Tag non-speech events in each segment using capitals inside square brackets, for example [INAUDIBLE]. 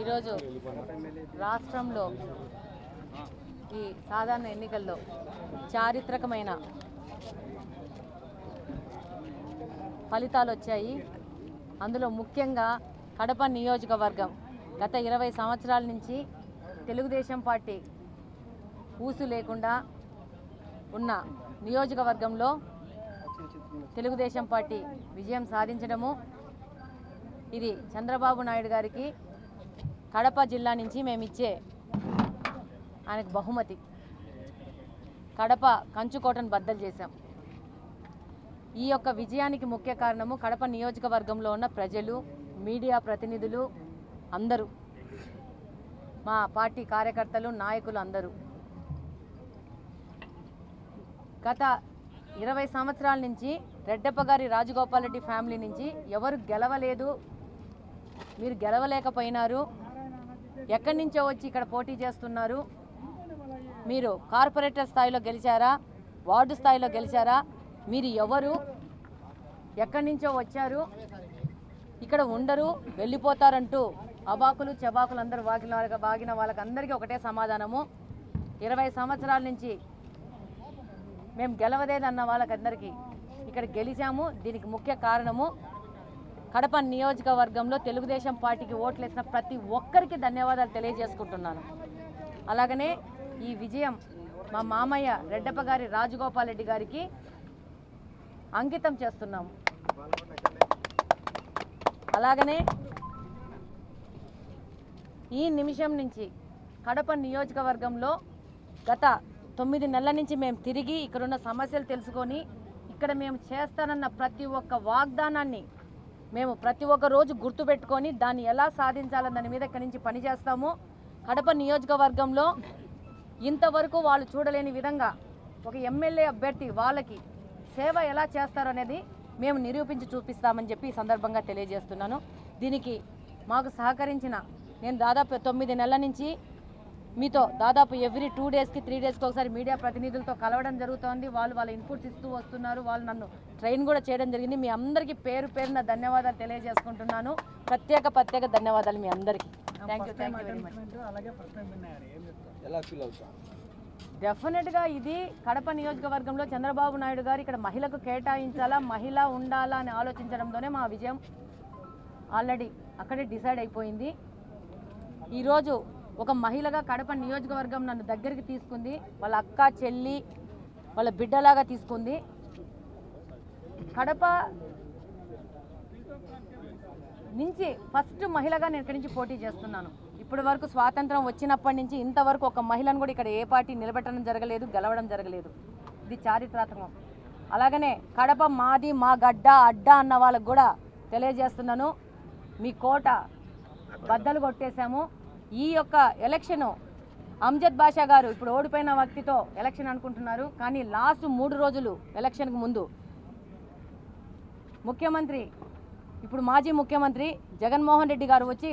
ఈరోజు రాష్ట్రంలో ఈ సాధారణ ఎన్నికల్లో చారిత్రకమైన ఫలితాలు వచ్చాయి. అందులో ముఖ్యంగా కడప నియోజకవర్గం గత ఇరవై సంవత్సరాల నుంచి తెలుగుదేశం పార్టీ ఊసు లేకుండా ఉన్న నియోజకవర్గంలో తెలుగుదేశం పార్టీ విజయం సాధించడము ఇది చంద్రబాబు నాయుడు గారికి కడప జిల్లా నుంచి మేము ఇచ్చే ఆయనకు బహుమతి. కడప కంచుకోటను బద్దలు చేశాం. ఈ యొక్క విజయానికి ముఖ్య కారణము కడప నియోజకవర్గంలో ఉన్న ప్రజలు మీడియా ప్రతినిధులు అందరూ. మా పార్టీ కార్యకర్తలు నాయకులు అందరూ. గత ఇరవై సంవత్సరాల నుంచి రెడ్డప్ప గారి రాజగోపాల్ రెడ్డి ఫ్యామిలీ నుంచి ఎవరు గెలవలేదు మీరు గెలవలేకపోయినారు. ఎక్కడి నుంచో వచ్చి ఇక్కడ పోటీ చేస్తున్నారు. మీరు కార్పొరేటర్ స్థాయిలో గెలిచారా? వార్డు స్థాయిలో గెలిచారా? మీరు ఎవరు? ఎక్కడి నుంచో వచ్చారు? ఇక్కడ ఉండరు వెళ్ళిపోతారంటూ అబాకులు చబాకులు అందరూ వాగిన వాళ్ళకి వాగిన వాళ్ళకి అందరికీ ఒకటే సమాధానము. ఇరవై సంవత్సరాల నుంచి మేము గెలవదేదన్న వాళ్ళకందరికీ ఇక్కడ గెలిచాము. దీనికి ముఖ్య కారణము కడప నియోజకవర్గంలో తెలుగుదేశం పార్టీకి ఓట్లేసిన ప్రతి ఒక్కరికి ధన్యవాదాలు తెలియజేసుకుంటున్నాను. అలాగనే ఈ విజయం మా మామయ్య రెడ్డప్ప గారి రాజగోపాల్ రెడ్డి గారికి అంకితం చేస్తున్నాము. అలాగనే ఈ నిమిషం నుంచి కడప నియోజకవర్గంలో గత తొమ్మిది నెలల నుంచి మేము తిరిగి ఇక్కడున్న సమస్యలు తెలుసుకొని ఇక్కడ మేము చేస్తానన్న ప్రతి ఒక్క వాగ్దానాన్ని మేము ప్రతి ఒక్క రోజు గుర్తుపెట్టుకొని దాన్ని ఎలా సాధించాలని దాని మీద ఇక్కడి నుంచి పనిచేస్తాము కడప నియోజకవర్గంలో ఇంతవరకు వాళ్ళు చూడలేని విధంగా ఒక ఎమ్మెల్యే అభ్యర్థి వాళ్ళకి సేవ ఎలా చేస్తారు అనేది మేము నిరూపించి చూపిస్తామని చెప్పి ఈ సందర్భంగా తెలియజేస్తున్నాను. దీనికి మాకు సహకరించిన నేను దాదాపు తొమ్మిది నెలల నుంచి మీతో దాదాపు ఎవ్రీ టూ డేస్కి త్రీ డేస్కి ఒకసారి మీడియా ప్రతినిధులతో కలవడం జరుగుతోంది. వాళ్ళు వాళ్ళ ఇన్పుట్స్ ఇస్తూ వస్తున్నారు. వాళ్ళు నన్ను ట్రైన్ కూడా చేయడం జరిగింది. మీ అందరికీ పేరు పేరున ధన్యవాదాలు తెలియజేసుకుంటున్నాను. ప్రత్యేక ప్రత్యేక ధన్యవాదాలు మీ అందరికీ. Thank you thank you very much ఎలా ఫీల్ అవుతాం? డెఫినెట్గా ఇది కడప నియోజకవర్గంలో చంద్రబాబు నాయుడు గారు ఇక్కడ మహిళకు కేటాయించాలా మహిళ ఉండాలా అని ఆలోచించడంతోనే మా విజయం ఆల్రెడీ అక్కడే డిసైడ్ అయిపోయింది. ఈరోజు ఒక మహిళగా కడప నియోజకవర్గం నన్ను దగ్గరికి తీసుకుంది. వాళ్ళ అక్క చెల్లి వాళ్ళ బిడ్డలాగా తీసుకుంది. కడప నుంచి ఫస్ట్ మహిళగా నేను ఇక్కడి నుంచి పోటీ చేస్తున్నాను. ఇప్పటి వరకు స్వాతంత్రం వచ్చినప్పటి నుంచి ఇంతవరకు ఒక మహిళను కూడా ఇక్కడ ఏ పార్టీ నిలబెట్టడం జరగలేదు గెలవడం జరగలేదు. ఇది చారిత్రాత్మకం. అలాగనే కడప మాది మా గడ్డ అడ్డ అన్న వాళ్ళకు కూడా తెలియజేస్తున్నాను. మీ కోట బద్దలు కొట్టేశాము. ఈ యొక్క ఎలక్షను అమ్జద్ బాషా గారు ఇప్పుడు ఓడిపోయిన వ్యక్తితో ఎలక్షన్ అనుకుంటున్నారు. కానీ లాస్ట్ మూడు రోజులు ఎలక్షన్కి ముందు ముఖ్యమంత్రి ఇప్పుడు మాజీ ముఖ్యమంత్రి జగన్మోహన్ రెడ్డి గారు వచ్చి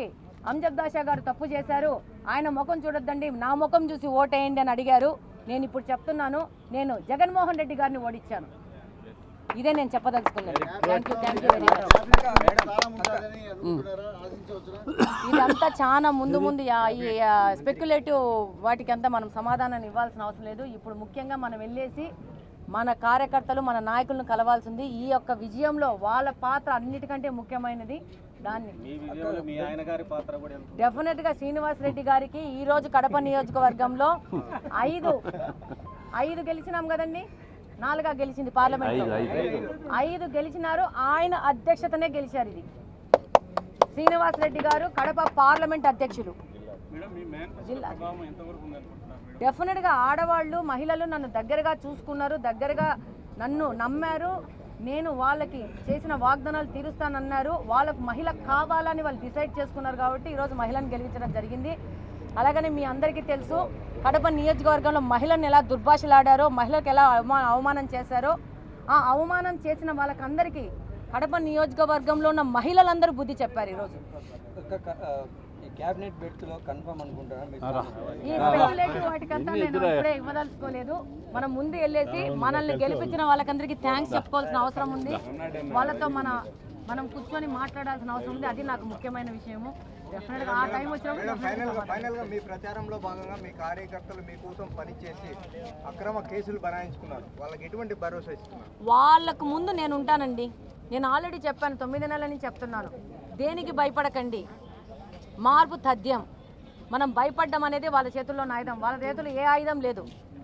అంజద్ బాషా గారు తప్పు చేశారు. ఆయన ముఖం చూడొద్దండి నా ముఖం చూసి ఓటేయండి అని అడిగారు. నేను ఇప్పుడు చెప్తున్నాను నేను జగన్మోహన్ రెడ్డి గారిని ఓడించాను. ఇదే నేను చెప్పదలుచుకున్నది. Thank you thank you very much ఇదంతా చాలా ముందు ముందు యా- ఈ స్పెక్యులేటివ్ వాటికి అంతా మనం సమాధానాన్ని ఇవ్వాల్సిన అవసరం లేదు. ఇప్పుడు ముఖ్యంగా మనం వెళ్ళేసి మన కార్యకర్తలు మన నాయకులను కలవాల్సింది ఈ యొక్క విజయంలో వాళ్ళ పాత్ర అన్నిటికంటే ముఖ్యమైనది దాన్ని. మీ విజయంలో మీ ఆయన గారి పాత్ర కూడా ఎంత డెఫినెట్గా శ్రీనివాస్ రెడ్డి గారికి ఈ రోజు కడప నియోజకవర్గంలో [LAUGHS] ఐదు ఐదు గెలిచినాం కదండి? నాలుగా గెలిచింది పార్లమెంట్ ఐదు గెలిచినారు. ఆయన అధ్యక్షతనే గెలిచారు ఇది. శ్రీనివాస్ రెడ్డి గారు కడప పార్లమెంట్ అధ్యక్షులు. డెఫినెట్గా ఆడవాళ్ళు మహిళలు నన్ను దగ్గరగా చూసుకున్నారు దగ్గరగా నన్ను నమ్మారు. నేను వాళ్ళకి చేసిన వాగ్దానాలు తీరుస్తానన్నారు. వాళ్ళకు మహిళ కావాలని వాళ్ళు డిసైడ్ చేసుకున్నారు కాబట్టి ఈరోజు మహిళను గెలిపించడం జరిగింది. అలాగనే మీ అందరికీ తెలుసు కడప నియోజకవర్గంలో మహిళను ఎలా దుర్భాషలాడారో మహిళలకు ఎలా అవమా అవమానం చేశారో ఆ అవమానం చేసిన వాళ్ళకందరికీ కడప నియోజకవర్గంలో ఉన్న మహిళలందరూ బుద్ధి చెప్పారు ఈరోజు. క్యాబినెట్ బెడ్స్లో కన్ఫర్మ్ అనుకుంటారా వాటికంతా నేను ఇప్పుడే ఇవ్వదలుచుకోలేదు. మనం ముందు వెళ్ళేసి మనల్ని గెలిపించిన వాళ్ళకందరికీ థ్యాంక్స్ చెప్పుకోవాల్సిన అవసరం ఉంది. వాళ్ళతో మన మనం కూర్చొని మాట్లాడాల్సిన అవసరం ఉంది. అది నాకు ముఖ్యమైన విషయము. డెఫినెట్గా ఆ టైం వచ్చినప్పుడు మేడం ఫైనల్గా definitely ఫైనల్గా మీ ప్రచారంలో భాగంగా మీ కార్యకర్తలు మీకోసం పనిచేసి అక్రమ కేసులు బనాయించుకున్నారు. వాళ్ళకి ఎటువంటి భరోసా ఇస్తున్నారు? వాళ్ళకు ముందు నేను ఉంటానండి. నేను ఆల్రెడీ చెప్పాను తొమ్మిది నెలల నుంచి చెప్తున్నాను. దేనికి భయపడకండి? మార్పు తథ్యం. మనం భయపడ్డం అనేది వాళ్ళ చేతుల్లో ఆయుధం. వాళ్ళ చేతుల్లో ఏ ఆయుధం లేదు.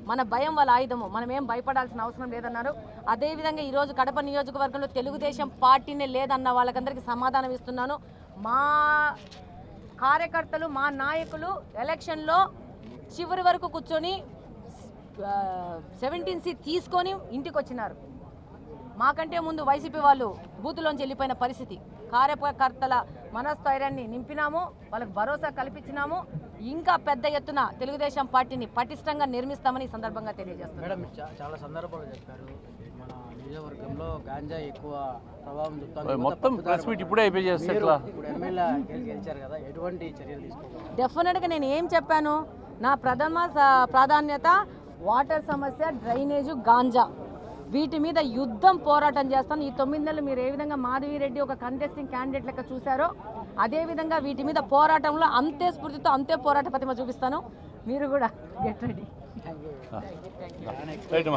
మన భయం వాళ్ళ ఆయుధము. మనం ఏం భయపడాల్సిన అవసరం లేదన్నారు. అదేవిధంగా ఈరోజు కడప నియోజకవర్గంలో తెలుగుదేశం పార్టీనే లేదన్న వాళ్ళకందరికీ సమాధానం ఇస్తున్నాను. మా కార్యకర్తలు మా నాయకులు ఎలక్షన్లో చివరి వరకు కూర్చొని సెవెంటీన్ సి తీసుకొని ఇంటికి వచ్చినారు మాకంటే ముందు వైసీపీ వాళ్ళు బూతులోంచి వెళ్ళిపోయిన పరిస్థితి. కార్యకర్తల మనస్థైర్యాన్ని నింపినాము వాళ్ళకి భరోసా కల్పించినాము. ఇంకా పెద్ద ఎత్తున తెలుగుదేశం పార్టీని పటిష్టంగా నిర్మిస్తామని సందర్భంగా తెలియజేస్తున్నాను మేడం చాలా సందర్భాలు చెప్పారు. మన నియోజకవర్గంలో గాంజా ఎక్కువ ప్రభావం చూపుతుంది. మొత్తం ప్రెస్ మీట్ ఇప్పుడే అయిపోయి చేస్తే ఎట్లా ఇప్పుడు ఎమ్మెల్యే గెలిచారు కదా ఎటువంటి చర్యలు తీసుకోవాలి డెఫినెట్గా నేను ఏం చెప్పాను? నా ప్రథమ స- ప్రాధాన్యత వాటర్ సమస్య డ్రైనేజు గాంజా. వీటి మీద యుద్ధం పోరాటం చేస్తాను. ఈ తొమ్మిది నెలలు మీరు ఏ విధంగా మాధవిరెడ్డి ఒక కంటెస్టింగ్ క్యాండిడేట్ లెక్క చూశారో అదే విధంగా వీటి మీద పోరాటంలో అంతే స్ఫూర్తితో అంతే పోరాట ప్రతిమ చూపిస్తాను. మీరు కూడా గెట్ రెడీ రైట్